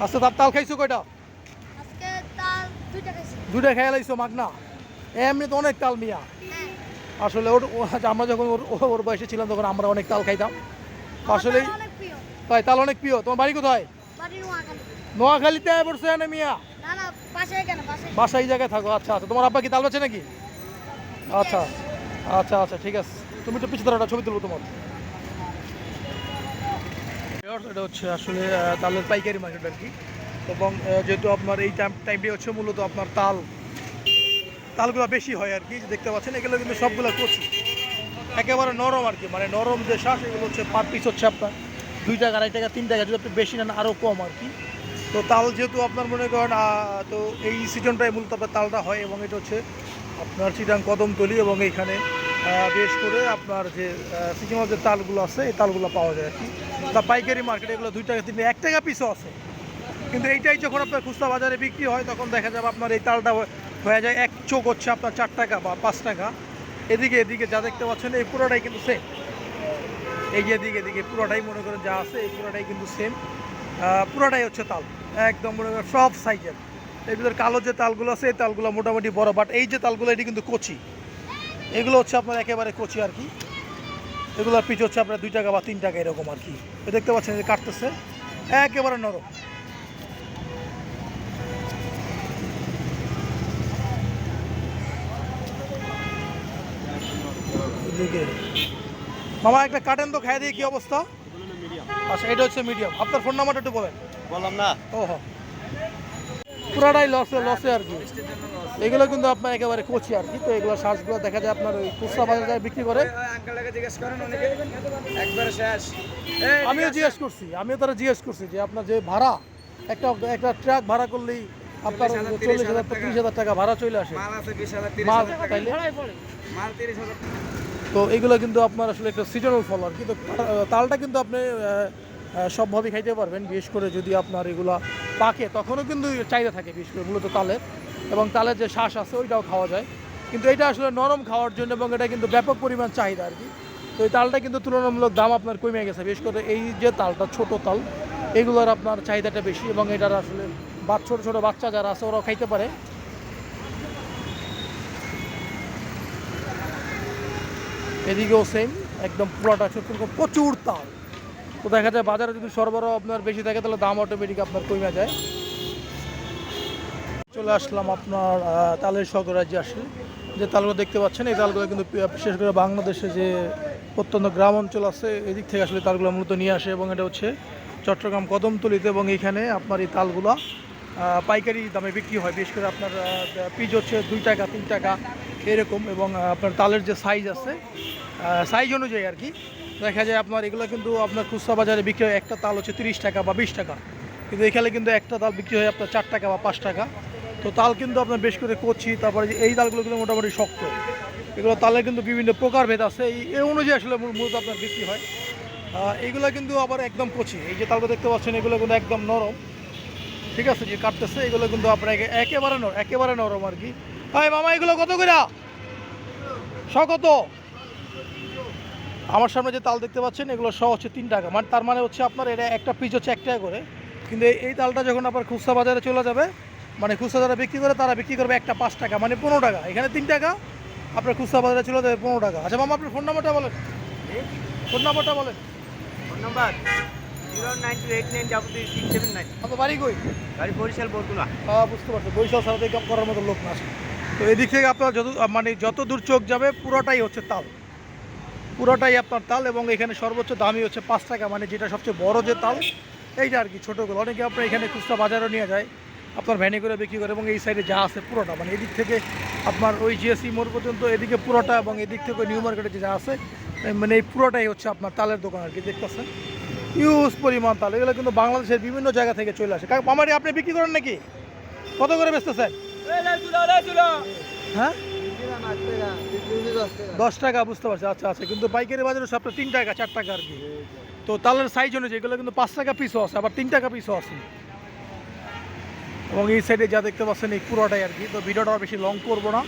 আচ্ছা তার তাল খাইছো কয়টা? আজকে তাল দুইটা খেয়ে লাইছো মাগনা এমনি তো অনেক তাল মিয়া। হ্যাঁ। আসলে ওর ও- আচ্ছা, আমরা যখন ওর ও- ওর বয়সে ছিলাম তখন আমরা অনেক তাল খাইতাম। প্রিয়। তাই তাল অনেক প্রিয়। তোমার বাড়ি কোথায়? নোয়াখালীতে পড়ছে না মিয়া? না না পাশে কেন? পাশে বাসা এই জায়গায় থাকো। আচ্ছা আচ্ছা। তোমার আব্বা কি তাল বেছে নাকি? আচ্ছা আচ্ছা আচ্ছা ঠিক আছে। তুমি একটু পিছিয়ে দাঁড়াও, ছবি তুলবো তোমার। এটা হচ্ছে আসলে তালের পাইকারি মার্কেট আর কি। এবং যেহেতু আপনার এই টাইম টাইমটি হচ্ছে মূলত আপনার তাল। তালগুলো বেশি হয় আর কি দেখতে পাচ্ছেন, এগুলো কিন্তু সবগুলো কচি। একেবারে নরম আর কি মানে নরম যে শ্বাস এগুলো হচ্ছে পার পিস হচ্ছে আপনার দুই টাকা, আড়াই টাকা, তিন টাকা, যদি আপনি বেশি নেন আরও কম আর কি। তো তাল যেহেতু আপনার মনে করেন তো এই সিজনটাই মূলত আপনার তালটা হয় এবং এটা হচ্ছে আপনার চিটাং কদমতলি এবং এইখানে আহ, বেশ করে আপনার যে সিজনাল যে তালগুলো আছে এই তালগুলো পাওয়া যায় আর কি। তা পাইকারি মার্কেটে এগুলো দুই টাকা তিন এক টাকা পিসও আছে। কিন্তু এইটাই যখন আপনার খুচরা বাজারে বিক্রি হয় তখন দেখা যাবে আপনার এই তালটা হয়ে যায় এক চোখ হচ্ছে আপনার চার টাকা বা পাঁচ টাকা। এদিকে এদিকে যা দেখতে পাচ্ছেন এই পুরোটাই কিন্তু সেম এই যে এদিকে এদিকে পুরোটাই মনে করেন যা আছে এই পুরোটাই কিন্তু সেম পুরোটাই হচ্ছে তাল। একদম মনে করেন সব সাইজের এর। ভিতরে কালো যে তালগুলো আছে এই তালগুলো মোটামুটি বড় বাট এই যে তালগুলো এটি কিন্তু কচি। এগুলো হচ্ছে আপনার একেবারে কচি আর কি। এগুলোর পিছ হচ্ছে আপনার দুই টাকা বা তিন টাকা এরকম আর কি। দেখতে পাচ্ছেন যে কাটতেছে। একেবারে নরম। মামা একটা কাটেন তো খাই দিয়ে কি অবস্থা? আচ্ছা এটা হচ্ছে মিডিয়াম আপনার ফোন নাম্বারটা একটু বলেন। বললাম না। ও পুরাটাই লসে লসে আর কি। এগুলো কিন্তু আপনার একেবারে কচি আর কি। তো এগুলো শ্বাসগুলো দেখা যায় আপনার ওই খুচরা বাজারে বিক্রি করে। আঙ্কেলটাকে জিজ্ঞেস করেন অনেকে একবারে শেষ? আমিও জিজ্ঞেস করছি আমিও তারা জিজ্ঞেস করছি যে আপনার যে ভাড়া একটা একটা ট্রাক ভাড়া করলেই আপনার চল্লিশ হাজার, চল্লিশ হাজার টাকা। হাজার টাকা ভাড়া চলে আসে। তিরিশ তিরিশ তো এগুলো কিন্তু আপনার আসলে একটা সিজনাল ফল আর কি। তো তালটা কিন্তু আপনি আহ, আহ, সবভাবে খাইতে পারবেন বিশেষ করে যদি আপনার এগুলা পাকে, তখনও কিন্তু চাহিদা থাকে বিশেষ করে মূলত তালের এবং তালের যে শ্বাস আছে, ওইটাও খাওয়া যায়। কিন্তু এটা আসলে নরম খাওয়ার জন্য এবং এটা কিন্তু ব্যাপক পরিমাণ চাহিদা আর কি। তো এই তালটা কিন্তু তুলনামূলক দাম আপনার কমে গেছে। বিশেষ করে এই যে তালটা, ছোট তাল, এগুলোর আপনার চাহিদাটা বেশি এবং এটার আসলে বা ছোটো ছোটো বাচ্চা যারা আছে, ওরাও খাইতে পারে। এদিকেও সেম একদম পুরোটা প্রচুর তাল। তো দেখা যায় বাজারে যদি সরবরাহ আপনার বেশি থাকে, তাহলে দাম অটোমেটিক আপনার কমে যায়। চলে আসলাম আপনার তালের স্বর্গরাজ্যে আসলে যে তালগুলো দেখতে পাচ্ছেন, এই তালগুলো কিন্তু বিশেষ করে বাংলাদেশে যে প্রত্যন্ত গ্রাম অঞ্চল আছে, এদিক থেকে আসলে তালগুলো মূলত নিয়ে আসে এবং এটা হচ্ছে চট্টগ্রাম কদমতলিতে এবং এখানে আপনার এই তালগুলো পাইকারি দামে বিক্রি হয়। বিশেষ করে আপনার পিজ হচ্ছে দুই টাকা, তিন টাকা, এরকম এবং আপনার তালের যে সাইজ আছে সাইজ অনুযায়ী আর কি দেখা যায় আপনার এগুলো কিন্তু আপনার খুচরা বাজারে বিক্রি হয়। একটা তাল হচ্ছে তিরিশ টাকা বা বিশ টাকা। কিন্তু এখানে কিন্তু একটা তাল বিক্রি হয় আপনার চার টাকা বা পাঁচ টাকা। তো তাল কিন্তু আপনার বেশ করে কচি তারপরে এই তালগুলো কিন্তু মোটামুটি শক্ত। এগুলো তালের কিন্তু বিভিন্ন প্রকারভেদ আছে। এই অনুযায়ী আসলে মূলত আপনার বিক্রি হয়। আহ, এইগুলো কিন্তু আবার একদম কচি। এই যে তালগুলো দেখতে পাচ্ছেন এগুলো কিন্তু একদম নরম। ঠিক আছে যে কাটতেছে এগুলো কিন্তু আপনার একেবারে নরম একেবারে নরম আর কি। হাই মামা এগুলো কত করে শ আমার সামনে যে তাল দেখতে পাচ্ছেন এগুলো সহ হচ্ছে তিন টাকা। মানে তার মানে হচ্ছে আপনার এটা একটা পিস হচ্ছে এক টাকা করে। কিন্তু এই- তালটা যখন আপনার খুচরা বাজারে চলে যাবে মানে খুচরা যারা বিক্রি করে তারা বিক্রি করবে একটা পাঁচ টাকা মানে পনেরো টাকা। এখানে তিন টাকা আপনার খুচরা বাজারে চলে যাবে পনেরো টাকা। আচ্ছা মামা আপনার ফোন নাম্বারটা বলেন। ফোন নাম্বারটা বলেন। ফোন নাম্বার বাড়ি কই? গাড়ি বরিশাল বরগুনা। হ্যাঁ বুঝতে পারছি। বরিশাল করার মতো লোক না। তো এদিক থেকে আপনার যত মানে যত দূর চোখ যাবে পুরোটাই হচ্ছে তাল। পুরোটাই আপনার তাল এবং এখানে সর্বোচ্চ দামই হচ্ছে পাঁচ টাকা মানে যেটা সবচেয়ে বড় যে তাল এইটা আর কি ছোটোগুলো অনেকে আপনার এখানে খুচরা বাজারও নিয়ে যায় আপনার ভ্যানে করে বিক্রি করে এবং এই সাইডে যা আছে পুরোটা মানে এদিক থেকে আপনার ওই জিএসসি মোড় পর্যন্ত এদিকে পুরোটা এবং এদিক থেকে নিউ মার্কেটে যে যা আছে মানে এই পুরোটাই হচ্ছে আপনার তালের দোকান আর কি দেখতেছেন? ইউজ পরিমাণ তাল এগুলো কিন্তু বাংলাদেশের বিভিন্ন জায়গা থেকে চলে আসে। কারণ আমারই আপনি বিক্রি করেন নাকি? কত করে বেচতেছেন? হ্যাঁ? দশ টাকা, বুঝতে পারছি। আচ্ছা আচ্ছা কিন্তু পাইকারি বাজারে সবটা তিন টাকা, চার টাকা আর কি। তো তালের সাইজ অনুযায়ী, এগুলো কিন্তু পাঁচ টাকা পিসও আছে, আবার তিন টাকা পিসও আছে। এবং এই সাইডে যা দেখতে পাচ্ছেন, এই পুরোটাই আর কি। তো ভিডিওটা বেশি লং করব না।